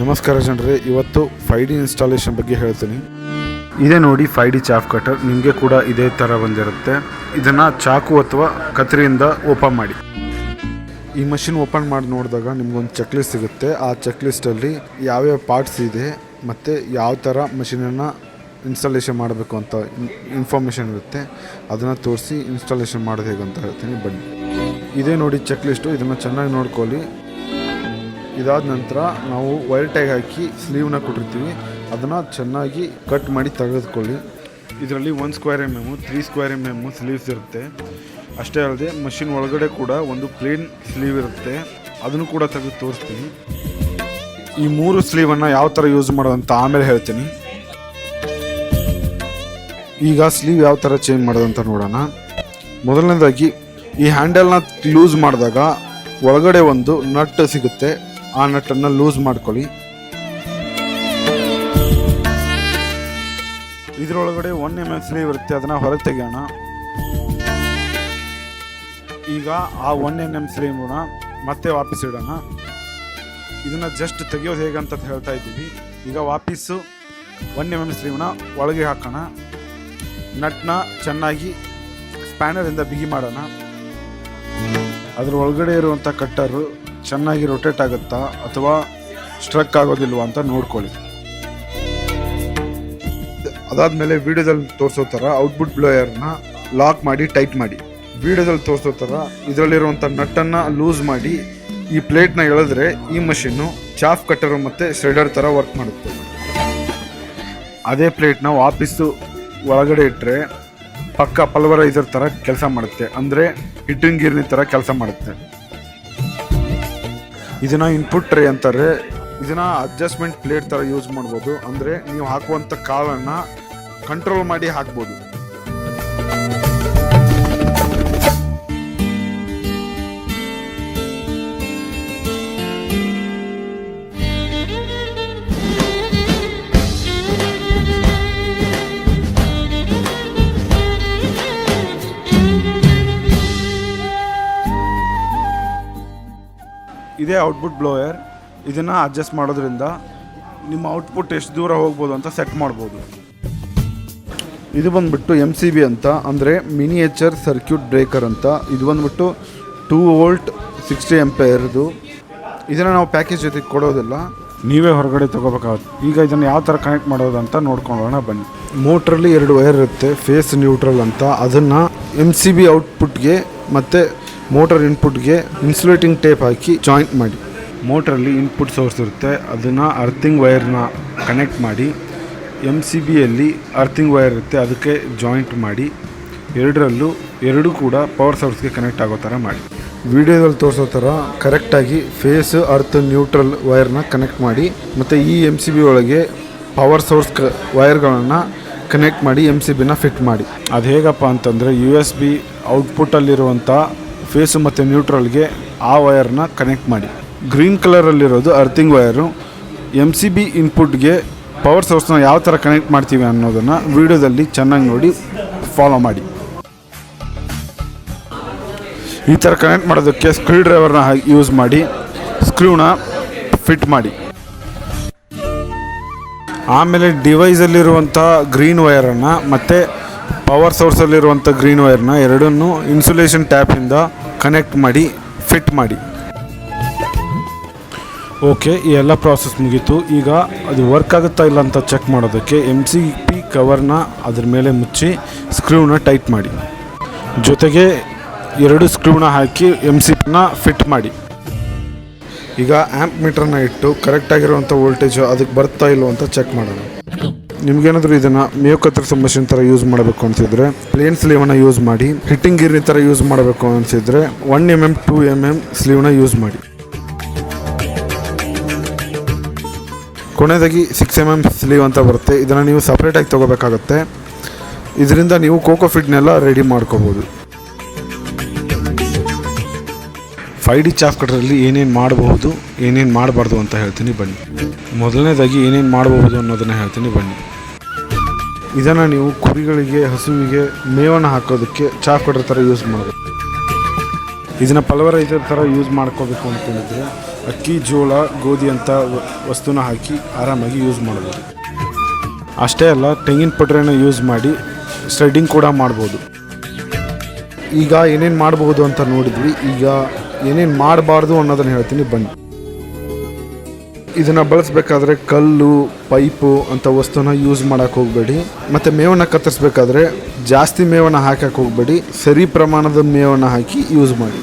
ನಮಸ್ಕಾರ ಜನರೇ ಇವತ್ತು ಫೈ ಡಿ ಇನ್ಸ್ಟಾಲೇಷನ್ ಬಗ್ಗೆ ಹೇಳ್ತೀನಿ. ಇದೇ ನೋಡಿ ಫೈ ಡಿ ಚಾಫ್ ಕಟರ್ ನಿಮಗೆ ಕೂಡ ಇದೇ ಥರ ಬಂದಿರುತ್ತೆ. ಇದನ್ನು ಚಾಕು ಅಥವಾ ಕತ್ರಿಯಿಂದ ಓಪನ್ ಮಾಡಿ. ಈ ಮಷಿನ್ ಓಪನ್ ಮಾಡಿ ನೋಡಿದಾಗ ನಿಮ್ಗೊಂದು ಚೆಕ್ ಲಿಸ್ಟ್ ಸಿಗುತ್ತೆ. ಆ ಚೆಕ್ ಲಿಸ್ಟಲ್ಲಿ ಯಾವ್ಯಾವ ಪಾರ್ಟ್ಸ್ ಇದೆ ಮತ್ತು ಯಾವ ಥರ ಮಷಿನನ್ನು ಇನ್ಸ್ಟಾಲೇಷನ್ ಮಾಡಬೇಕು ಅಂತ ಇನ್ಫಾರ್ಮೇಷನ್ ಇರುತ್ತೆ. ಅದನ್ನು ತೋರಿಸಿ ಇನ್ಸ್ಟಾಲೇಷನ್ ಮಾಡೋದು ಹೇಗೆ ಅಂತ ಹೇಳ್ತೀನಿ ಬನ್ನಿ. ಇದೇ ನೋಡಿ ಚೆಕ್ ಲಿಸ್ಟು ಇದನ್ನು ಚೆನ್ನಾಗಿ ನೋಡ್ಕೊಳ್ಳಿ. ಇದಾದ ನಂತರ ನಾವು ವೈರ್ ಟ್ಯಾಗ್ ಹಾಕಿ ಸ್ಲೀವ್ನ ಕೊಟ್ಟಿರ್ತೀವಿ. ಅದನ್ನು ಚೆನ್ನಾಗಿ ಕಟ್ ಮಾಡಿ ತೆಗೆದುಕೊಳ್ಳಿ. ಇದರಲ್ಲಿ one square M M, three square M M sleeves ಇರುತ್ತೆ. ಅಷ್ಟೇ ಅಲ್ಲದೆ ಮಷಿನ್ ಒಳಗಡೆ ಕೂಡ ಒಂದು ಪ್ಲೇನ್ ಸ್ಲೀವ್ ಇರುತ್ತೆ. ಅದನ್ನು ಕೂಡ ತೆಗೆದು ತೋರಿಸ್ತೀನಿ. ಈ ಮೂರು ಸ್ಲೀವನ್ನು ಯಾವ ಥರ ಯೂಸ್ ಮಾಡೋದಂತ ಆಮೇಲೆ ಹೇಳ್ತೀನಿ. ಈಗ ಸ್ಲೀವ್ ಯಾವ ಥರ ಚೇಂಜ್ ಮಾಡೋದಂತ ನೋಡೋಣ. ಮೊದಲನೇದಾಗಿ ಈ ಹ್ಯಾಂಡಲ್ನ ಲೂಸ್ ಮಾಡಿದಾಗ ಒಳಗಡೆ ಒಂದು ನಟ್ ಸಿಗುತ್ತೆ. ಆ ನಟ್ಟನ್ನು ಲೂಸ್ ಮಾಡ್ಕೊಳ್ಳಿ. ಇದರೊಳಗಡೆ ಒನ್ ಎಂ ಎಂ ಸ್ಲೀವ್ ಇರುತ್ತೆ, ಅದನ್ನು ಹೊರಗೆ ತೆಗೆಯೋಣ. ಈಗ ಆ ಒನ್ ಎನ್ ಎಂ ಸ್ಲೀವ್ನ ಮತ್ತೆ ವಾಪಸ್ ಇಡೋಣ. ಇದನ್ನು ಜಸ್ಟ್ ತೆಗೆಯೋದು ಹೇಗಂತ ಹೇಳ್ತಾ ಇದ್ದೀವಿ. ಈಗ ವಾಪಸ್ಸು ಒನ್ ಎಂ ಎಂ ಸ್ಲೀವ್ನ ಒಳಗೆ ಹಾಕೋಣ. ನಟ್ನ ಚೆನ್ನಾಗಿ ಸ್ಪ್ಯಾನರಿಂದ ಬಿಗಿ ಮಾಡೋಣ. ಅದ್ರ ಒಳಗಡೆ ಇರುವಂಥ ಕಟ್ಟರು ಚೆನ್ನಾಗಿ ರೊಟೇಟ್ ಆಗುತ್ತಾ ಅಥವಾ ಸ್ಟ್ರಕ್ ಆಗೋದಿಲ್ವಾ ಅಂತ ನೋಡ್ಕೊಳ್ಳಿ. ಅದಾದ್ಮೇಲೆ ವಿಡಿಯೋದಲ್ಲಿ ತೋರಿಸೋ ಥರ ಔಟ್ಪುಟ್ ಬ್ಲೋಯರ್ನ ಲಾಕ್ ಮಾಡಿ ಟೈಟ್ ಮಾಡಿ. ವಿಡಿಯೋದಲ್ಲಿ ತೋರಿಸೋ ಥರ ಇದರಲ್ಲಿರುವಂಥ ನಟ್ಟನ್ನು ಲೂಸ್ ಮಾಡಿ ಈ ಪ್ಲೇಟ್ನ ಎಳೆದ್ರೆ ಈ ಮಷಿನ್ನು ಚಾಫ್ ಕಟ್ಟರು ಮತ್ತು ಶ್ರೆಡರ್ ಥರ ವರ್ಕ್ ಮಾಡುತ್ತೆ. ಅದೇ ಪ್ಲೇಟ್ನ ವಾಪಸ್ಸು ಒಳಗಡೆ ಇಟ್ಟರೆ ಪಕ್ಕ ಪಲ್ವರೈಸರ್ ಥರ ಕೆಲಸ ಮಾಡುತ್ತೆ. ಅಂದರೆ ಹಿಟ್ಟಿನ ಗಿರಣಿ ಥರ ಕೆಲಸ ಮಾಡುತ್ತೆ. ಇದನ್ನ ಇನ್ಪುಟ್ ಟ್ರೇ ಅಂತಾರೆ. ಇದನ್ನ ಅಡ್ಜಸ್ಟ್ಮೆಂಟ್ ಪ್ಲೇಟ್ ತರ ಯೂಸ್ ಮಾಡ್ಬೋದು. ಅಂದ್ರೆ ನೀವು ಹಾಕುವಂತ ಕಾಲನ್ನ ಕಂಟ್ರೋಲ್ ಮಾಡಿ ಹಾಕ್ಬೋದು. ಇದೇ ಔಟ್ಪುಟ್ ಬ್ಲೋಯರ್ ಇದನ್ನು ಅಡ್ಜಸ್ಟ್ ಮಾಡೋದ್ರಿಂದ ನಿಮ್ಮ ಔಟ್ಪುಟ್ ಎಷ್ಟು ದೂರ ಹೋಗ್ಬೋದು ಅಂತ ಸೆಟ್ ಮಾಡ್ಬೋದು. ಇದು ಬಂದ್ಬಿಟ್ಟು ಎಂ ಸಿ ಬಿ ಅಂತ ಅಂದರೆ ಮಿನಿಯೇಚರ್ ಸರ್ಕ್ಯೂಟ್ ಬ್ರೇಕರ್ ಅಂತ. ಇದು ಬಂದ್ಬಿಟ್ಟು ಟೂ ವೋಲ್ಟ್ ಸಿಕ್ಸ್ಟಿ ಎಂಪೇರ್ದು ಇದನ್ನು ನಾವು ಪ್ಯಾಕೇಜ್ ಜೊತೆಗೆ ಕೊಡೋದಿಲ್ಲ. ನೀವೇ ಹೊರಗಡೆ ತೊಗೋಬೇಕಾಗುತ್ತೆ. ಈಗ ಇದನ್ನು ಯಾವ ಥರ ಕನೆಕ್ಟ್ ಮಾಡೋದು ಅಂತ ನೋಡ್ಕೊಳ್ಳೋಣ ಬನ್ನಿ. ಮೋಟ್ರಲ್ಲಿ ಎರಡು ವೈರ್ ಇರುತ್ತೆ ಫೇಸ್ ನ್ಯೂಟ್ರಲ್ ಅಂತ. ಅದನ್ನು ಎಂ ಸಿ ಬಿ ಔಟ್ಪುಟ್ಗೆ ಮತ್ತು ಮೋಟರ್ ಇನ್ಪುಟ್ಗೆ ಇನ್ಸುಲೇಟಿಂಗ್ ಟೇಪ್ ಹಾಕಿ ಜಾಯಿಂಟ್ ಮಾಡಿ. ಮೋಟ್ರಲ್ಲಿ ಇನ್ಪುಟ್ ಸೋರ್ಸ್ ಇರುತ್ತೆ. ಅದನ್ನು ಅರ್ಥಿಂಗ್ ವೈರ್ನ ಕನೆಕ್ಟ್ ಮಾಡಿ. ಎಂ ಸಿ ಬಿಯಲ್ಲಿ ಅರ್ಥಿಂಗ್ ವೈರ್ ಇರುತ್ತೆ. ಅದಕ್ಕೆ ಜಾಯಿಂಟ್ ಮಾಡಿ. ಎರಡರಲ್ಲೂ ಎರಡೂ ಕೂಡ ಪವರ್ ಸೋರ್ಸ್ಗೆ ಕನೆಕ್ಟ್ ಆಗೋ ಥರ ಮಾಡಿ. ವಿಡಿಯೋದಲ್ಲಿ ತೋರಿಸೋ ಥರ ಕರೆಕ್ಟಾಗಿ ಫೇಸ್ ಅರ್ತ್ ನ್ಯೂಟ್ರಲ್ ವೈರ್ನ ಕನೆಕ್ಟ್ ಮಾಡಿ. ಮತ್ತು ಈ ಎಂ ಸಿ ಬಿ ಒಳಗೆ ಪವರ್ ಸೋರ್ಸ್ ಕ ವೈರ್ಗಳನ್ನು ಕನೆಕ್ಟ್ ಮಾಡಿ ಎಂ ಸಿ ಬಿನ ಫಿಟ್ ಮಾಡಿ. ಅದು ಹೇಗಪ್ಪ ಅಂತಂದರೆ ಯು ಎಸ್ ಬಿ ಔಟ್ಪುಟ್ಟಲ್ಲಿರುವಂಥ ಫೇಸು ಮತ್ತು ನ್ಯೂಟ್ರಲ್ಗೆ ಆ ವೈರ್ನ ಕನೆಕ್ಟ್ ಮಾಡಿ. Green ಕಲರಲ್ಲಿರೋದು earthing wire. M C B ಇನ್ಪುಟ್ಗೆ ಪವರ್ ಸೋರ್ಸ್ನ ಯಾವ ಥರ ಕನೆಕ್ಟ್ ಮಾಡ್ತೀವಿ ಅನ್ನೋದನ್ನು ವಿಡಿಯೋದಲ್ಲಿ ಚೆನ್ನಾಗಿ ನೋಡಿ ಫಾಲೋ ಮಾಡಿ. ಈ ಥರ ಕನೆಕ್ಟ್ ಮಾಡೋದಕ್ಕೆ ಸ್ಕ್ರೂ ಡ್ರೈವರ್ನ ಯೂಸ್ ಮಾಡಿ, ಸ್ಕ್ರೂನ ಫಿಟ್ ಮಾಡಿ. ಆಮೇಲೆ ಡಿವೈಸಲ್ಲಿರುವಂಥ ಗ್ರೀನ್ ವೈರನ್ನು ಮತ್ತು ಪವರ್ ಸೋರ್ಸಲ್ಲಿರುವಂಥ ಗ್ರೀನ್ ವೈರ್ನ ಎರಡನ್ನೂ ಇನ್ಸುಲೇಷನ್ ಟ್ಯಾಪಿಂದ ಕನೆಕ್ಟ್ ಮಾಡಿ ಫಿಟ್ ಮಾಡಿ. ಓಕೆ ಈ ಎಲ್ಲ ಪ್ರಾಸೆಸ್ ಮುಗೀತು. ಈಗ ಅದು ವರ್ಕ್ ಆಗುತ್ತಾ ಇಲ್ಲ ಅಂತ ಚೆಕ್ ಮಾಡೋದಕ್ಕೆ ಎಂ ಸಿ ಪಿ ಕವರ್ನ ಅದ್ರ ಮೇಲೆ ಮುಚ್ಚಿ ಸ್ಕ್ರೂನ ಟೈಟ್ ಮಾಡಿ. ಜೊತೆಗೆ ಎರಡು ಸ್ಕ್ರೂನ ಹಾಕಿ ಎಂ ಸಿ ಪಿನ ಫಿಟ್ ಮಾಡಿ. ಈಗ ಆ್ಯಂಪ್ ಮೀಟ್ರನ್ನ ಇಟ್ಟು ಕರೆಕ್ಟಾಗಿರುವಂಥ ವೋಲ್ಟೇಜು ಅದಕ್ಕೆ ಬರ್ತಾ ಇಲ್ವೋ ಅಂತ ಚೆಕ್ ಮಾಡೋಣ. ನಿಮ್ಗೇನಾದರೂ ಇದನ್ನು ಮೇವು ಕತ್ತರಿಸೋ ಮಷಿನ್ ಥರ ಯೂಸ್ ಮಾಡಬೇಕು ಅನಿಸಿದ್ರೆ ಪ್ಲೇನ್ ಸ್ಲೀವನ್ನ ಯೂಸ್ ಮಾಡಿ ಹಿಟ್ಟಿಂಗ್ ಗಿರ್ನಿ ಥರ ಯೂಸ್ ಮಾಡಬೇಕು ಅನಿಸಿದ್ರೆ one M M two M M ಸ್ಲೀವ್ನ use ಮಾಡಿ. ಕೊನೆಯದಾಗಿ ಸಿಕ್ಸ್ ಎಂ ಎಂ ಸ್ಲೀವ್ ಅಂತ ಬರುತ್ತೆ. ಇದನ್ನು ನೀವು ಸಪ್ರೇಟಾಗಿ ತೊಗೋಬೇಕಾಗತ್ತೆ. ಇದರಿಂದ ನೀವು ಕೋಕೋ ಫಿಟ್ನೆಲ್ಲ ರೆಡಿ ಮಾಡ್ಕೋಬೋದು. ಫೈ ಡಿ ಚಾಫ್ ಕಟ್ರಲ್ಲಿ ಏನೇನು ಮಾಡಬಹುದು, ಏನೇನು ಮಾಡಬಾರ್ದು ಅಂತ ಹೇಳ್ತೀನಿ, ಬನ್ನಿ. ಮೊದಲನೇದಾಗಿ ಏನೇನು ಮಾಡಬಹುದು ಅನ್ನೋದನ್ನು ಹೇಳ್ತೀನಿ, ಬನ್ನಿ. ಇದನ್ನು ನೀವು ಕುರಿಗಳಿಗೆ, ಹಸುವಿಗೆ ಮೇವನ್ನು ಹಾಕೋದಕ್ಕೆ ಚಾಪ್ ಕಟ್ರ್ ಥರ ಯೂಸ್ ಮಾಡಬೇಕು. ಇದನ್ನು ಫಲವರೈತರ ಥರ ಯೂಸ್ ಮಾಡ್ಕೋಬೇಕು ಅಂತೇಳಿದರೆ ಅಕ್ಕಿ, ಜೋಳ, ಗೋಧಿ ಅಂತ ವಸ್ತುನ ಹಾಕಿ ಆರಾಮಾಗಿ ಯೂಸ್ ಮಾಡ್ಬೋದು. ಅಷ್ಟೇ ಅಲ್ಲ, ತೆಂಗಿನ ಪಟ್ರೆನ ಯೂಸ್ ಮಾಡಿ ಸ್ಟ್ರೆಡ್ಡಿಂಗ್ ಕೂಡ ಮಾಡ್ಬೋದು. ಈಗ ಏನೇನು ಮಾಡಬಹುದು ಅಂತ ನೋಡಿದ್ವಿ. ಈಗ ಏನೇನು ಮಾಡಬಾರ್ದು ಅನ್ನೋದನ್ನು ಹೇಳ್ತೀನಿ, ಬನ್ನಿ. ಇದನ್ನು ಬಳಸಬೇಕಾದ್ರೆ ಕಲ್ಲು, ಪೈಪು ಅಂತ ವಸ್ತುನ ಯೂಸ್ ಮಾಡೋಕ್ಕೆ ಹೋಗಬೇಡಿ. ಮತ್ತು ಮೇವನ್ನು ಕತ್ತರಿಸ್ಬೇಕಾದ್ರೆ ಜಾಸ್ತಿ ಮೇವನ್ನು ಹಾಕಕ್ಕೆ ಹೋಗಬೇಡಿ. ಸರಿ ಪ್ರಮಾಣದ ಮೇವನ್ನು ಹಾಕಿ ಯೂಸ್ ಮಾಡಿ.